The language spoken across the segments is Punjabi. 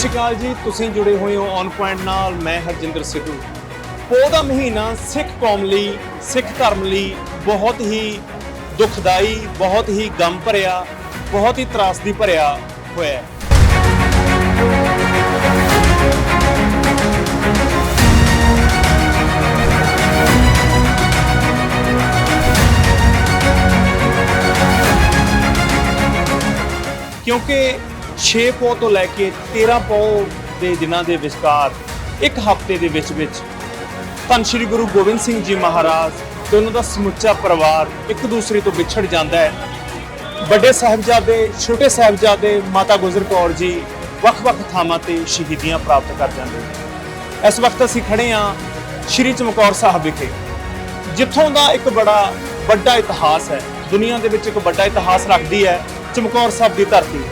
ਸਤਿ ਸ਼੍ਰੀ ਅਕਾਲ ਜੀ, ਤੁਸੀਂ ਜੁੜੇ ਹੋਏ ਹੋ ਔਨ ਪੁਆਇੰਟ ਨਾਲ, ਮੈਂ ਹਰਜਿੰਦਰ ਸਿੱਧੂ। ਪੋਹ ਦਾ ਮਹੀਨਾ ਸਿੱਖ ਕੌਮ ਲਈ, ਸਿੱਖ ਧਰਮ ਲਈ ਬਹੁਤ ਹੀ ਦੁਖਦਾਈ, ਬਹੁਤ ਹੀ ਗਮ ਭਰਿਆ, ਬਹੁਤ ਹੀ ਤਰਾਸਦੀ ਭਰਿਆ ਹੋਇਆ ਹੈ। ਕਿਉਂਕਿ 6 ਪੌ ਤੋਂ ਲੈ ਕੇ 13 ਪੌ ਦੇ ਦਿਨਾਂ ਦੇ ਵਿਚਕਾਰ, ਇੱਕ ਹਫ਼ਤੇ ਦੇ ਵਿੱਚ ਵਿੱਚ ਧੰਨ ਸ਼੍ਰੀ ਗੁਰੂ ਗੋਬਿੰਦ ਸਿੰਘ ਜੀ ਮਹਾਰਾਜ ਤੇ ਉਹਨਾਂ ਦਾ ਸਮੁੱਚਾ ਪਰਿਵਾਰ ਇੱਕ ਦੂਸਰੇ ਤੋਂ ਵਿਛੜ ਜਾਂਦਾ ਹੈ। ਵੱਡੇ ਸਾਹਿਬਜ਼ਾਦੇ, ਛੋਟੇ ਸਾਹਿਬਜ਼ਾਦੇ ਮਾਤਾ ਗੁਜਰ ਕੌਰ ਜੀ ਵੱਖ-ਵੱਖ ਥਾਵਾਂ ਤੇ ਸ਼ਹੀਦੀਆਂ ਪ੍ਰਾਪਤ ਕਰ ਜਾਂਦੇ ਨੇ। ਇਸ ਵਕਤ ਅਸੀਂ ਖੜੇ ਹਾਂ ਸ਼੍ਰੀ ਚਮਕੌਰ ਸਾਹਿਬ ਵਿਖੇ, ਜਿੱਥੋਂ ਦਾ ਇੱਕ ਬੜਾ ਵੱਡਾ ਇਤਿਹਾਸ ਹੈ। ਦੁਨੀਆ ਦੇ ਵਿੱਚ ਇੱਕ ਵੱਡਾ ਇਤਿਹਾਸ ਰੱਖਦੀ ਹੈ ਚਮਕੌਰ ਸਾਹਿਬ ਦੀ ਧਰਤੀ।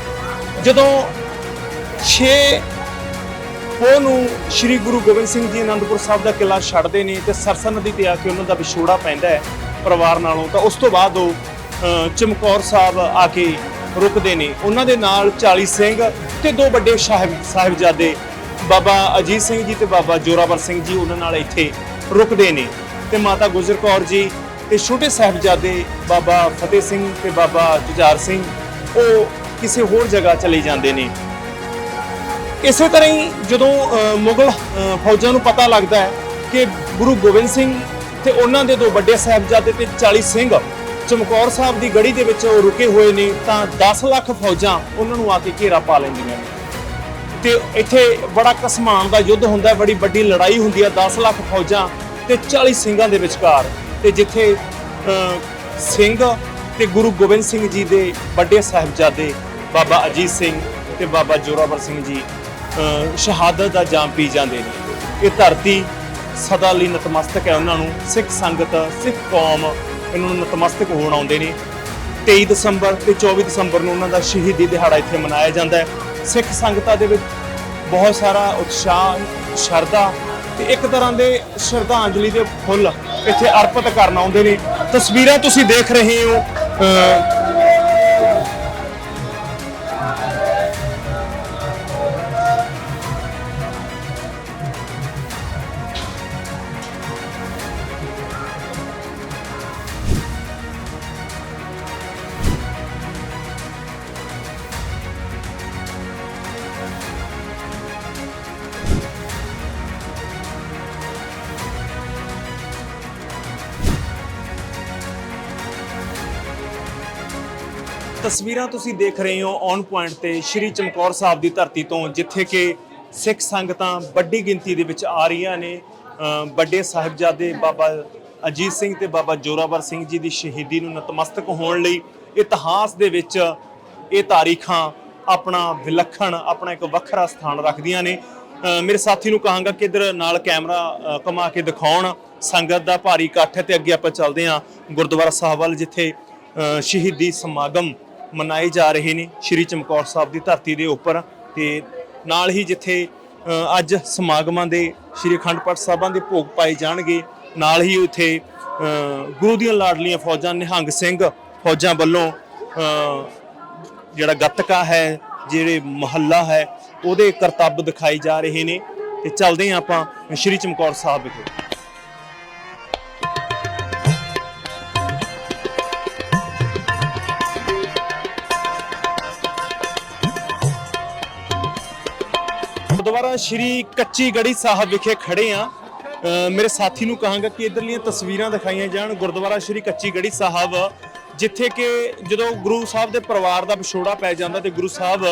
ਜਦੋਂ 6 ਉਹ ਨੂੰ ਸ੍ਰੀ ਗੁਰੂ ਗੋਬਿੰਦ ਸਿੰਘ ਜੀ ਅਨੰਦਪੁਰ ਸਾਹਿਬ ਦਾ ਕਿਲਾ ਛੱਡਦੇ ਨੇ ਤੇ ਸਰਸਾ ਨਦੀ ਤੇ ਆ ਕੇ ਉਹਨਾਂ ਦਾ ਵਿਛੋੜਾ ਪੈਂਦਾ ਹੈ ਪਰਿਵਾਰ ਨਾਲੋਂ, ਤਾਂ ਉਸ ਤੋਂ ਬਾਅਦ ਉਹ ਚਮਕੌਰ ਸਾਹਿਬ ਆ ਕੇ ਰੁਕਦੇ ਨੇ। ਉਹਨਾਂ ਦੇ ਨਾਲ 40 ਸਿੰਘ ਤੇ ਦੋ ਵੱਡੇ ਸਾਹਿਬ, ਸਾਹਿਬਜ਼ਾਦੇ ਬਾਬਾ ਅਜੀਤ ਸਿੰਘ ਜੀ ਤੇ ਬਾਬਾ ਜੋਰਾਵਰ ਸਿੰਘ ਜੀ ਉਹਨਾਂ ਨਾਲ ਇੱਥੇ ਰੁਕਦੇ ਨੇ। ਤੇ ਮਾਤਾ ਗੁਜਰ ਕੌਰ ਜੀ ਤੇ ਛੋਟੇ ਸਾਹਿਬਜ਼ਾਦੇ ਬਾਬਾ ਫਤਿਹ ਸਿੰਘ ਤੇ ਬਾਬਾ ਜੁਝਾਰ ਸਿੰਘ, ਉਹ ਕਿਸੇ ਹੋਰ ਜਗ੍ਹਾ ਚਲੇ ਜਾਂਦੇ ਨੇ। ਇਸੇ ਤਰ੍ਹਾਂ ਹੀ ਜਦੋਂ ਮੁਗਲ ਫੌਜਾਂ ਨੂੰ ਪਤਾ ਲੱਗਦਾ ਹੈ ਕਿ ਗੁਰੂ ਗੋਬਿੰਦ ਸਿੰਘ ਤੇ ਉਹਨਾਂ ਦੇ ਦੋ ਵੱਡੇ ਸਾਹਿਬਜ਼ਾਦੇ ਤੇ 40 ਸਿੰਘ ਚਮਕੌਰ ਸਾਹਿਬ ਦੀ ਗੜੀ ਦੇ ਵਿੱਚ ਉਹ ਰੁਕੇ ਹੋਏ ਨੇ, ਤਾਂ 10 ਲੱਖ ਫੌਜਾਂ ਉਹਨਾਂ ਨੂੰ ਆ ਕੇ ਘੇਰਾ ਪਾ ਲੈਂਦੀਆਂ ਨੇ। ਤੇ ਇੱਥੇ ਬੜਾ ਕਸਮਾਨ ਦਾ ਯੁੱਧ ਹੁੰਦਾ ਹੈ ਬੜੀ ਵੱਡੀ ਲੜਾਈ ਹੁੰਦੀ ਹੈ 10 ਲੱਖ ਫੌਜਾਂ ਤੇ 40 ਸਿੰਘਾਂ ਦੇ ਵਿਚਕਾਰ। ਤੇ ਜਿੱਥੇ ਸਿੰਘ ਤੇ ਗੁਰੂ ਗੋਬਿੰਦ ਸਿੰਘ ਜੀ ਦੇ ਵੱਡੇ ਸਾਹਿਬਜ਼ਾਦੇ ਬਾਬਾ ਅਜੀਤ ਸਿੰਘ ਤੇ ਬਾਬਾ ਜੋਰਾਵਰ ਸਿੰਘ ਜੀ ਸ਼ਹਾਦਤ ਦਾ ਜਾਮ ਪੀ ਜਾਂਦੇ ਨੇ। ਇਹ ਧਰਤੀ ਸਦਾ ਲਈ ਨਤਮਸਤਕ ਹੈ। ਉਹਨਾਂ ਨੂੰ ਸਿੱਖ ਸੰਗਤ, ਸਿੱਖ ਕੌਮ ਇਹਨਾਂ ਨੂੰ ਨਤਮਸਤਕ ਹੋਣ ਆਉਂਦੇ ਨੇ। 23 ਦਸੰਬਰ ਤੇ 24 ਦਸੰਬਰ ਨੂੰ ਉਹਨਾਂ ਦਾ ਸ਼ਹੀਦੀ ਦਿਹਾੜਾ ਇੱਥੇ ਮਨਾਇਆ ਜਾਂਦਾ ਹੈ। ਸਿੱਖ ਸੰਗਤਾਂ ਦੇ ਵਿੱਚ ਬਹੁਤ ਸਾਰਾ ਉਤਸ਼ਾਹ, ਸ਼ਰਧਾ ਤੇ ਇੱਕ ਤਰ੍ਹਾਂ ਦੇ ਸ਼ਰਧਾਂਜਲੀ ਦੇ ਫੁੱਲ ਇੱਥੇ ਅਰਪਿਤ ਕਰਨ ਆਉਂਦੇ ਨੇ। ਤਸਵੀਰਾਂ ਤੁਸੀਂ ਦੇਖ ਰਹੇ ਹੋ ਤਸਵੀਰਾਂ ਤੁਸੀਂ ਦੇਖ ਰਹੇ ਹੋ ਔਨ ਪੁਆਇੰਟ ਤੇ ਸ਼੍ਰੀ ਚਮਕੌਰ ਸਾਹਿਬ ਦੀ ਧਰਤੀ ਤੋਂ, ਜਿੱਥੇ ਕਿ ਸਿੱਖ ਸੰਗਤਾਂ ਵੱਡੀ ਗਿਣਤੀ ਦੇ ਵਿੱਚ ਆ ਰਹੀਆਂ ਨੇ। ਵੱਡੇ ਸਾਹਿਬਜ਼ਾਦੇ ਬਾਬਾ ਅਜੀਤ ਸਿੰਘ ਤੇ ਬਾਬਾ ਜੋਰਾਵਰ ਸਿੰਘ ਜੀ ਦੀ ਸ਼ਹੀਦੀ ਨੂੰ ਨਤਮਸਤਕ ਹੋਣ ਲਈ ਇਤਿਹਾਸ ਦੇ ਵਿੱਚ ਇਹ ਤਾਰੀਖਾਂ ਆਪਣਾ ਵਿਲੱਖਣ, ਆਪਣਾ ਇੱਕ ਵੱਖਰਾ ਸਥਾਨ ਰੱਖਦੀਆਂ ਨੇ। ਮੇਰੇ ਸਾਥੀ ਨੂੰ ਕਹਾਂਗਾ ਕਿ ਇਧਰ ਨਾਲ ਕੈਮਰਾ ਕਮਾ ਕੇ ਦਿਖਾਉਣ। ਸੰਗਤ ਦਾ ਭਾਰੀ ਇਕੱਠ ਹੈ ਤੇ ਅੱਗੇ ਆਪਾਂ ਚੱਲਦੇ ਹਾਂ ਗੁਰਦੁਆਰਾ ਸਾਹਿਬ ਵੱਲ, ਜਿੱਥੇ ਸ਼ਹੀਦੀ ਸਮਾਗਮ ਮਨਾਏ ਜਾ ਰਹੇ ਨੇ ਸ਼੍ਰੀ ਚਮਕੌਰ ਸਾਹਿਬ ਦੀ ਧਰਤੀ ਦੇ ਉੱਪਰ ਤੇ ਨਾਲ ਹੀ ਜਿੱਥੇ ਅੱਜ ਸਮਾਗਮਾਂ ਦੇ ਸ਼੍ਰੀ ਅਖੰਡ ਪਾਠ ਸਾਹਿਬਾਂ ਦੇ ਭੋਗ ਪਾਏ ਜਾਣਗੇ, ਨਾਲ ਹੀ ਉੱਥੇ ਗੁਰੂ ਦੀਆਂ ਲਾਡਲੀਆਂ ਫੌਜਾਂ ਨਿਹੰਗ ਸਿੰਘ ਫੌਜਾਂ ਵੱਲੋਂ ਜਿਹੜਾ ਗੱਤਕਾ ਹੈ, ਜਿਹੜੇ ਮਹੱਲਾ ਹੈ, ਉਹਦੇ ਕਰਤੱਵ ਦਿਖਾਈ ਜਾ ਰਹੇ ਨੇ ਤੇ ਚੱਲਦੇ ਹਾਂ ਆਪਾਂ ਸ਼੍ਰੀ ਚਮਕੌਰ ਸਾਹਿਬ ਵਿਖੇ। ਗੁਰਦੁਆਰਾ ਸ਼੍ਰੀ ਕੱਚੀ ਗੜੀ ਸਾਹਿਬ ਵਿਖੇ ਖੜੇ ਆ ਮੇਰੇ ਸਾਥੀ ਨੂੰ ਕਹਾਂਗਾ ਕਿ ਇਧਰਲੀਆਂ ਤਸਵੀਰਾਂ ਦਿਖਾਈਆਂ ਜਾਣ। ਗੁਰਦੁਆਰਾ ਸ਼੍ਰੀ ਕੱਚੀ ਗੜੀ ਸਾਹਿਬ, ਜਿੱਥੇ ਕਿ ਜਦੋਂ ਗੁਰੂ ਸਾਹਿਬ ਦੇ ਪਰਿਵਾਰ ਦਾ ਵਿਛੋੜਾ ਪੈ ਜਾਂਦਾ ਤੇ ਗੁਰੂ ਸਾਹਿਬ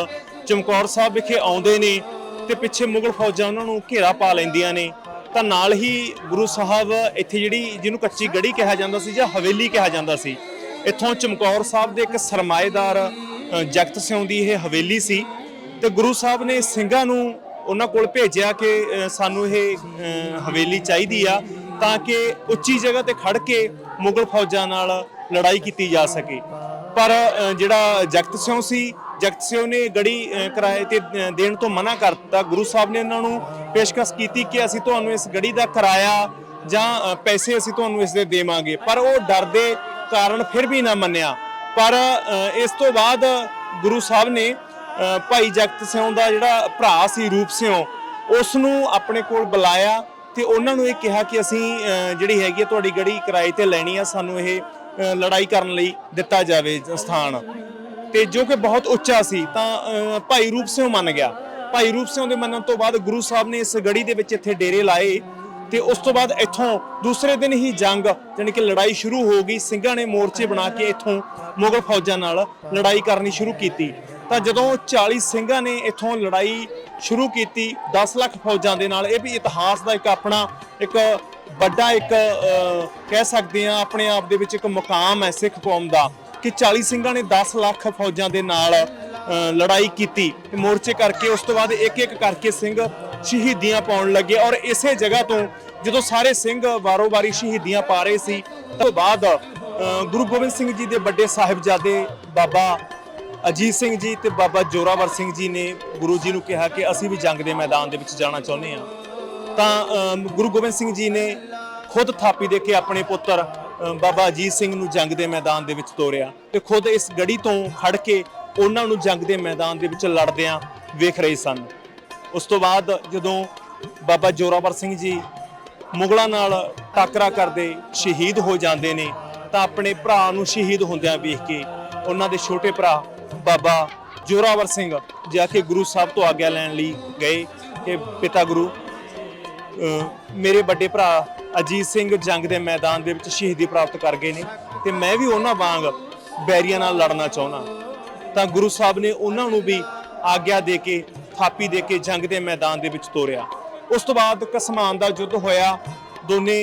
ਚਮਕੌਰ ਸਾਹਿਬ ਵਿਖੇ ਆਉਂਦੇ ਨੇ ਤੇ ਪਿੱਛੇ ਮੁਗਲ ਫੌਜਾਂ ਉਹਨਾਂ ਨੂੰ ਘੇਰਾ ਪਾ ਲੈਂਦੀਆਂ ਨੇ, ਤਾਂ ਨਾਲ ਹੀ ਗੁਰੂ ਸਾਹਿਬ ਇੱਥੇ ਜਿਹੜੀ ਜਿਹਨੂੰ ਕੱਚੀ ਗੜੀ ਕਿਹਾ ਜਾਂਦਾ ਸੀ ਜਾਂ ਹਵੇਲੀ ਕਿਹਾ ਜਾਂਦਾ ਸੀ, ਇੱਥੋਂ ਚਮਕੌਰ ਸਾਹਿਬ ਦੇ ਇੱਕ ਸਰਮਾਏਦਾਰ ਜਗਤ ਸਿਉਂ ਦੀ ਇਹ ਹਵੇਲੀ ਸੀ। ਤੇ ਗੁਰੂ ਸਾਹਿਬ ਨੇ ਸਿੰਘਾਂ ਨੂੰ ਉਹਨਾਂ ਕੋਲ ਭੇਜਿਆ ਕਿ ਸਾਨੂੰ ਇਹ ਹਵੇਲੀ ਚਾਹੀਦੀ ਆ ਤਾਂ ਕਿ ਉੱਚੀ ਜਗ੍ਹਾ ਤੇ ਖੜ ਕੇ ਮੁਗਲ ਫੌਜਾਂ ਨਾਲ ਲੜਾਈ ਕੀਤੀ ਜਾ ਸਕੇ। ਪਰ ਜਿਹੜਾ ਜਗਤ ਸਿਉਂ ਸੀ ਜਗਤ ਸਿਉਂ ਨੇ ਗੜੀ ਕਿਰਾਏ ਤੇ ਅ, ਦੇਣ ਤੋਂ ਮਨਾ ਕਰ ਦਿੱਤਾ। ਗੁਰੂ ਸਾਹਿਬ ਨੇ ਇਹਨਾਂ ਨੂੰ ਪੇਸ਼ਕਸ਼ ਕੀਤੀ ਕਿ ਅਸੀਂ ਤੁਹਾਨੂੰ ਇਸ ਗੜੀ ਦਾ ਕਿਰਾਇਆ ਜਾਂ ਪੈਸੇ ਅਸੀਂ ਤੁਹਾਨੂੰ ਇਸ ਦੇ ਦੇਵਾਂਗੇ। ਪਰ ਉਹ ਡਰ ਦੇ ਕਾਰਨ ਫਿਰ ਵੀ ਨਾ ਮੰਨਿਆ। ਪਰ ਇਸ ਤੋਂ ਬਾਅਦ ਗੁਰੂ ਸਾਹਿਬ ਨੇ ਭਾਈ ਜਗਤ ਸਿੰਘ ਦਾ ਜਿਹੜਾ ਭਰਾ ਸੀ, ਰੂਪ ਸਿਉਂ ਉਸ ਨੂੰ ਆਪਣੇ ਕੋਲ ਬੁਲਾਇਆ ਤੇ ਉਹਨਾਂ ਨੂੰ ਇਹ ਕਿਹਾ ਕਿ ਅਸੀਂ ਜਿਹੜੀ ਹੈਗੀ ਆ, ਤੁਹਾਡੀ ਗੜੀ ਕਿਰਾਏ ਤੇ ਲੈਣੀ ਆ, ਸਾਨੂੰ ਇਹ ਲੜਾਈ ਕਰਨ ਲਈ ਦਿੱਤਾ ਜਾਵੇ ਸਥਾਨ। ਤੇ ਜੋ ਕਿ ਬਹੁਤ ਉੱਚਾ ਸੀ, ਤਾਂ ਭਾਈ ਰੂਪ ਸਿੰਘ ਮੰਨ ਗਿਆ। ਭਾਈ ਰੂਪ ਸਿੰਘ ਦੇ ਮੰਨਣ ਤੋਂ ਬਾਅਦ ਗੁਰੂ ਸਾਹਿਬ ਨੇ ਇਸ ਗੜੀ ਦੇ ਵਿੱਚ ਇੱਥੇ ਡੇਰੇ ਲਾਏ। ਤੇ ਉਸ ਤੋਂ ਬਾਅਦ ਇੱਥੋਂ ਦੂਸਰੇ ਦਿਨ ਹੀ ਜੰਗ, ਜਾਣੀ ਕਿ ਲੜਾਈ ਸ਼ੁਰੂ ਹੋ ਗਈ। ਸਿੰਘਾਂ ਨੇ ਮੋਰਚੇ ਬਣਾ ਕੇ ਇੱਥੋਂ ਮੁਗਲ ਫੌਜਾਂ ਨਾਲ ਲੜਾਈ ਕਰਨੀ ਸ਼ੁਰੂ ਕੀਤੀ। ਤਾਂ ਜਦੋਂ 40 ਸਿੰਘਾਂ ਨੇ ਇੱਥੋਂ ਲੜਾਈ ਸ਼ੁਰੂ ਕੀਤੀ 10 ਲੱਖ ਫੌਜਾਂ ਦੇ ਨਾਲ, ਇਹ ਵੀ ਇਤਿਹਾਸ ਦਾ ਇੱਕ ਆਪਣਾ ਇੱਕ ਵੱਡਾ ਇੱਕ ਕਹਿ ਸਕਦੇ ਆ ਆਪਣੇ ਆਪ ਦੇ ਵਿੱਚ ਇੱਕ ਮੁਕਾਮ ਹੈ ਸਿੱਖ ਕੌਮ ਦਾ, ਕਿ 40 ਸਿੰਘਾਂ ਨੇ 10 ਲੱਖ ਫੌਜਾਂ ਦੇ ਨਾਲ ਲੜਾਈ ਕੀਤੀ। ਤੇ ਮੋਰਚੇ ਕਰਕੇ ਉਸ ਤੋਂ ਬਾਅਦ ਇੱਕ ਇੱਕ ਕਰਕੇ ਸਿੰਘ ਸ਼ਹੀਦੀਆਂ ਪਾਉਣ ਲੱਗੇ ਔਰ ਇਸੇ ਜਗ੍ਹਾ ਤੋਂ ਜਦੋਂ ਸਾਰੇ ਸਿੰਘ ਵਾਰੋ-ਵਾਰੀ ਸ਼ਹੀਦੀਆਂ ਪਾ ਰਹੇ ਸੀ, ਤੋਂ ਬਾਅਦ ਗੁਰੂ ਗੋਬਿੰਦ ਸਿੰਘ ਜੀ ਦੇ ਵੱਡੇ ਸਾਹਿਬਜ਼ਾਦੇ ਬਾਬਾ ਅਜੀਤ ਸਿੰਘ ਜੀ ਤੇ ਬਾਬਾ ਜੋਰਾਵਰ ਸਿੰਘ ਜੀ ਨੇ ਗੁਰੂ ਜੀ ਨੂੰ ਕਿਹਾ ਕਿ ਅਸੀਂ ਵੀ ਜੰਗ ਦੇ ਮੈਦਾਨ ਦੇ ਵਿੱਚ ਜਾਣਾ ਚਾਹੁੰਦੇ ਹਾਂ। ਤਾਂ ਗੁਰੂ ਗੋਬਿੰਦ ਸਿੰਘ ਜੀ ਨੇ ਖੁਦ ਥਾਪੀ ਦੇ ਕੇ ਆਪਣੇ ਪੁੱਤਰ ਬਾਬਾ ਅਜੀਤ ਸਿੰਘ ਨੂੰ ਜੰਗ ਦੇ ਮੈਦਾਨ ਦੇ ਵਿੱਚ ਤੋਰਿਆ ਤੇ ਖੁਦ ਇਸ ਗੜੀ ਤੋਂ ਖੜ ਕੇ ਉਹਨਾਂ ਨੂੰ ਜੰਗ ਦੇ ਮੈਦਾਨ ਦੇ ਵਿੱਚ ਲੜਦਿਆਂ ਵੇਖ ਰਹੇ ਸਨ। ਉਸ ਤੋਂ ਬਾਅਦ ਜਦੋਂ ਬਾਬਾ ਜੋਰਾਵਰ ਸਿੰਘ ਜੀ ਮੁਗਲਾਂ ਨਾਲ ਟਾਕਰਾ ਕਰਦੇ, ਸ਼ਹੀਦ ਹੋ ਜਾਂਦੇ ਨੇ, ਤਾਂ ਆਪਣੇ ਭਰਾ ਨੂੰ ਸ਼ਹੀਦ ਹੁੰਦਿਆਂ ਵੇਖ ਕੇ ਉਹਨਾਂ ਦੇ ਛੋਟੇ ਭਰਾ ਬਾਬਾ ਜੋਰਾਵਰ ਸਿੰਘ ਜਾ ਕੇ ਗੁਰੂ ਸਾਹਿਬ ਤੋਂ ਆਗਿਆ ਲੈਣ ਲਈ ਗਏ ਕਿ ਪਿਤਾ ਗੁਰੂ ਮੇਰੇ ਵੱਡੇ ਭਰਾ ਅਜੀਤ ਸਿੰਘ ਜੰਗ ਦੇ ਮੈਦਾਨ ਦੇ ਵਿੱਚ ਸ਼ਹੀਦੀ ਪ੍ਰਾਪਤ ਕਰ ਗਏ ਨੇ ਤੇ ਮੈਂ ਵੀ ਉਹਨਾਂ ਵਾਂਗ ਬੈਰੀਆਂ ਨਾਲ ਲੜਨਾ ਚਾਹੁੰਦਾ। ਤਾਂ ਗੁਰੂ ਸਾਹਿਬ ਨੇ ਉਹਨਾਂ ਨੂੰ ਵੀ ਆਗਿਆ ਦੇ ਕੇ ਥਾਪੀ ਦੇ ਕੇ ਜੰਗ ਦੇ ਮੈਦਾਨ ਦੇ ਵਿੱਚ ਤੋਰਿਆ। ਉਸ ਤੋਂ ਬਾਅਦ ਕਸਮਾਨ ਦਾ ਯੁੱਧ ਹੋਇਆ। ਦੋਨੇ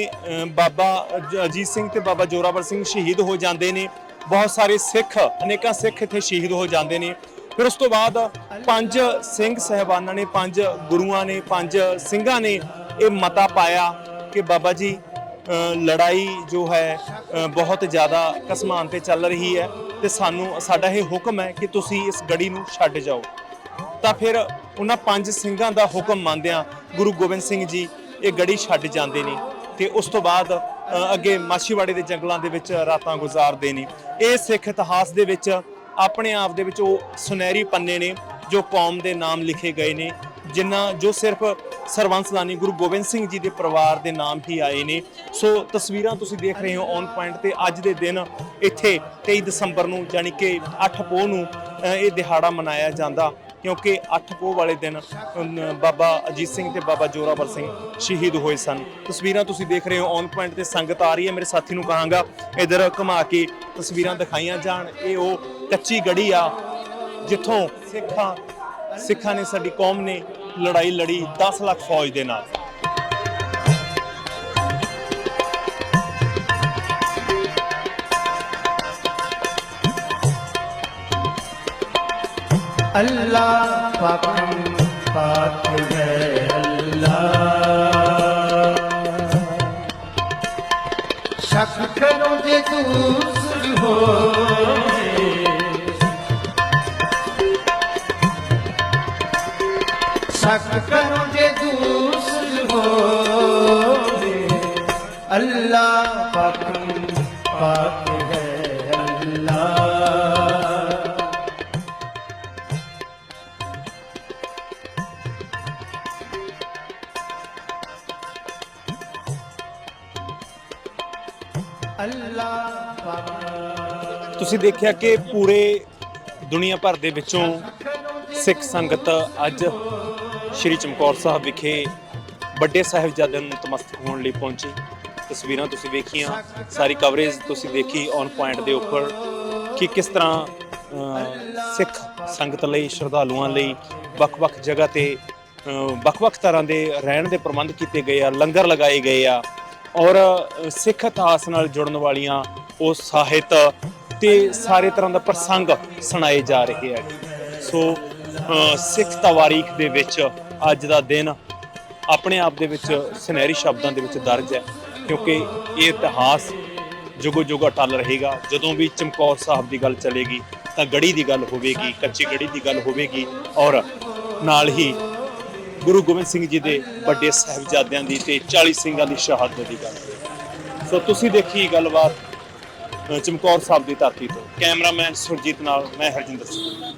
ਬਾਬਾ ਅਜੀਤ ਸਿੰਘ ਤੇ ਬਾਬਾ ਜੋਰਾਵਰ ਸਿੰਘ ਸ਼ਹੀਦ ਹੋ ਜਾਂਦੇ ਨੇ। ਬਹੁਤ ਸਾਰੇ ਸਿੱਖ, ਅਨੇਕਾਂ ਸਿੱਖ ਇੱਥੇ ਸ਼ਹੀਦ ਹੋ ਜਾਂਦੇ ਨੇ। ਫਿਰ ਉਸ ਤੋਂ ਬਾਅਦ ਪੰਜ ਸਿੰਘ ਸਹਿਬਾਨਾਂ ਨੇ, ਪੰਜ ਗੁਰੂਆਂ ਨੇ, ਪੰਜ ਸਿੰਘਾਂ ਨੇ ਇਹ ਮਤਾ ਪਾਇਆ ਕਿ ਬਾਬਾ ਜੀ ਲੜਾਈ ਜੋ ਹੈ ਬਹੁਤ ਜ਼ਿਆਦਾ ਕਸਮਾਨ ਤੇ ਚੱਲ ਰਹੀ ਹੈ ਤੇ ਸਾਨੂੰ, ਸਾਡਾ ਇਹ ਹੁਕਮ ਹੈ ਕਿ ਤੁਸੀਂ ਇਸ ਗੜੀ ਨੂੰ ਛੱਡ ਜਾਓ। ਤਾਂ ਫਿਰ ਉਹਨਾਂ ਪੰਜ ਸਿੰਘਾਂ ਦਾ ਹੁਕਮ ਮੰਨਦਿਆਂ ਗੁਰੂ ਗੋਬਿੰਦ ਸਿੰਘ ਜੀ ਇਹ ਗੜੀ ਛੱਡ ਜਾਂਦੇ ਨੇ ਤੇ ਉਸ ਤੋਂ ਬਾਅਦ ਅੱਗੇ ਮਾਛੀਵਾੜੇ ਦੇ ਜੰਗਲਾਂ ਦੇ ਵਿੱਚ ਰਾਤਾਂ ਗੁਜ਼ਾਰਦੇ ਨੇ। ਇਹ ਸਿੱਖ ਇਤਿਹਾਸ ਦੇ ਵਿੱਚ ਆਪਣੇ ਆਪ ਦੇ ਵਿੱਚ ਉਹ ਸੁਨਹਿਰੀ ਪੰਨੇ ਨੇ ਜੋ ਕੌਮ ਦੇ ਨਾਮ ਲਿਖੇ ਗਏ ਨੇ, ਜਿਨ੍ਹਾਂ ਜੋ ਸਿਰਫ ਸਰਵੰਸਦਾਨੀ ਗੁਰੂ ਗੋਬਿੰਦ ਸਿੰਘ ਜੀ ਦੇ ਪਰਿਵਾਰ ਦੇ ਨਾਮ ਹੀ ਆਏ ਨੇ। ਸੋ ਤਸਵੀਰਾਂ ਤੁਸੀਂ ਦੇਖ ਰਹੇ ਹੋ ਔਨ ਪੁਆਇੰਟ ਤੇ ਅੱਜ ਦੇ ਦਿਨ ਇੱਥੇ 23 ਦਸੰਬਰ ਨੂੰ ਯਾਨੀ ਕਿ 8 ਪੋਹ ਨੂੰ ਇਹ ਦਿਹਾੜਾ ਮਨਾਇਆ ਜਾਂਦਾ। ਕਿਉਂਕਿ 8 ਪੋਹ ਵਾਲੇ ਦਿਨ ਬਾਬਾ ਅਜੀਤ ਸਿੰਘ ਤੇ ਬਾਬਾ ਜੋਰਾਵਰ ਸਿੰਘ ਸ਼ਹੀਦ ਹੋਏ ਸਨ। ਤਸਵੀਰਾਂ ਤੁਸੀਂ ਦੇਖ ਰਹੇ ਹੋ ਔਨ ਪੁਆਇੰਟ ਤੇ ਸੰਗਤ ਆ ਰਹੀ ਹੈ। ਮੇਰੇ ਸਾਥੀ ਨੂੰ ਕਹਾਂਗਾ, ਇਧਰ ਘੁਮਾ ਕੇ ਤਸਵੀਰਾਂ ਦਿਖਾਈਆਂ ਜਾਣ। ਇਹ ਉਹ ਕੱਚੀ ਗੜੀ ਆ, ਜਿੱਥੋਂ ਸਿੱਖਾਂ ਸਿੱਖਾਂ ਨੇ ਸਾਡੀ ਕੌਮ ਨੇ ਲੜਾਈ ਲੜੀ 10 ਲੱਖ ਫੌਜ ਦੇ ਨਾਲ। अल्लाह पाक पाक है अल्लाह शक करो जे दूसर हो शक करो ਤੁਸੀਂ ਦੇਖਿਆ ਕਿ ਪੂਰੇ ਦੁਨੀਆ ਭਰ ਦੇ ਵਿੱਚੋਂ ਸਿੱਖ ਸੰਗਤ ਅੱਜ ਸ੍ਰੀ ਚਮਕੌਰ ਸਾਹਿਬ ਵਿਖੇ ਵੱਡੇ ਸਾਹਿਬਜ਼ਾਦਿਆਂ ਨੂੰ ਨਤਮਸਤਕ ਹੋਣ ਲਈ ਪਹੁੰਚੀ। ਤਸਵੀਰਾਂ ਤੁਸੀਂ ਵੇਖੀਆਂ, ਸਾਰੀ ਕਵਰੇਜ ਤੁਸੀਂ ਦੇਖੀ ਔਨ ਪੁਆਇੰਟ ਦੇ ਉੱਪਰ ਕਿ ਕਿਸ ਤਰ੍ਹਾਂ ਸਿੱਖ ਸੰਗਤ ਲਈ, ਸ਼ਰਧਾਲੂਆਂ ਲਈ ਵੱਖ-ਵੱਖ ਜਗ੍ਹਾ ਤੇ ਵੱਖ-ਵੱਖ ਤਰ੍ਹਾਂ ਦੇ ਰਹਿਣ ਦੇ ਪ੍ਰਬੰਧ ਕੀਤੇ ਗਏ ਆ, ਲੰਗਰ ਲਗਾਏ ਗਏ ਆ। ਔਰ ਸਿੱਖ ਇਤਿਹਾਸ ਨਾਲ ਜੁੜਨ ਵਾਲੀਆਂ ਉਹ ਸਾਹਿਤ ਤੇ ਸਾਰੇ ਤਰ੍ਹਾਂ ਦਾ ਪ੍ਰਸੰਗ ਸੁਣਾਏ ਜਾ ਰਹੇ ਹੈ। ਸੋ ਸਿੱਖ ਤਵਾਰੀਖ ਦੇ ਵਿੱਚ ਅੱਜ ਦਾ ਦਿਨ ਆਪਣੇ ਆਪ ਦੇ ਵਿੱਚ ਸੁਨਹਿਰੀ ਸ਼ਬਦਾਂ ਦੇ ਵਿੱਚ ਦਰਜ ਹੈ, ਕਿਉਂਕਿ ਇਹ ਇਤਿਹਾਸ ਜੁਗੋ ਜੁਗ ਟੱਲ ਰਹੇਗਾ। ਜਦੋਂ ਵੀ ਚਮਕੌਰ ਸਾਹਿਬ ਦੀ ਗੱਲ ਚੱਲੇਗੀ ਤਾਂ ਗੜੀ ਦੀ ਗੱਲ ਹੋਵੇਗੀ, ਕੱਚੀ ਗੜੀ ਦੀ ਗੱਲ ਹੋਵੇਗੀ ਔਰ ਨਾਲ ਹੀ ਗੁਰੂ ਗੋਬਿੰਦ ਸਿੰਘ ਜੀ ਦੇ ਵੱਡੇ ਸਾਹਿਬਜ਼ਾਦਿਆਂ ਦੀ ਤੇ 40 ਸਿੰਘਾਂ ਦੀ ਸ਼ਹਾਦਤ ਦੀ ਗੱਲ ਸੋ ਤੁਸੀਂ ਦੇਖੀ ਗੱਲਬਾਤ ਚਮਕੌਰ ਸਾਹਿਬ ਦੀ ਧਰਤੀ ਤੋਂ। ਕੈਮਰਾਮੈਨ ਸੁਰਜੀਤ ਨਾਲ ਮੈਂ ਹਰਜਿੰਦਰ ਸਿੰਘ।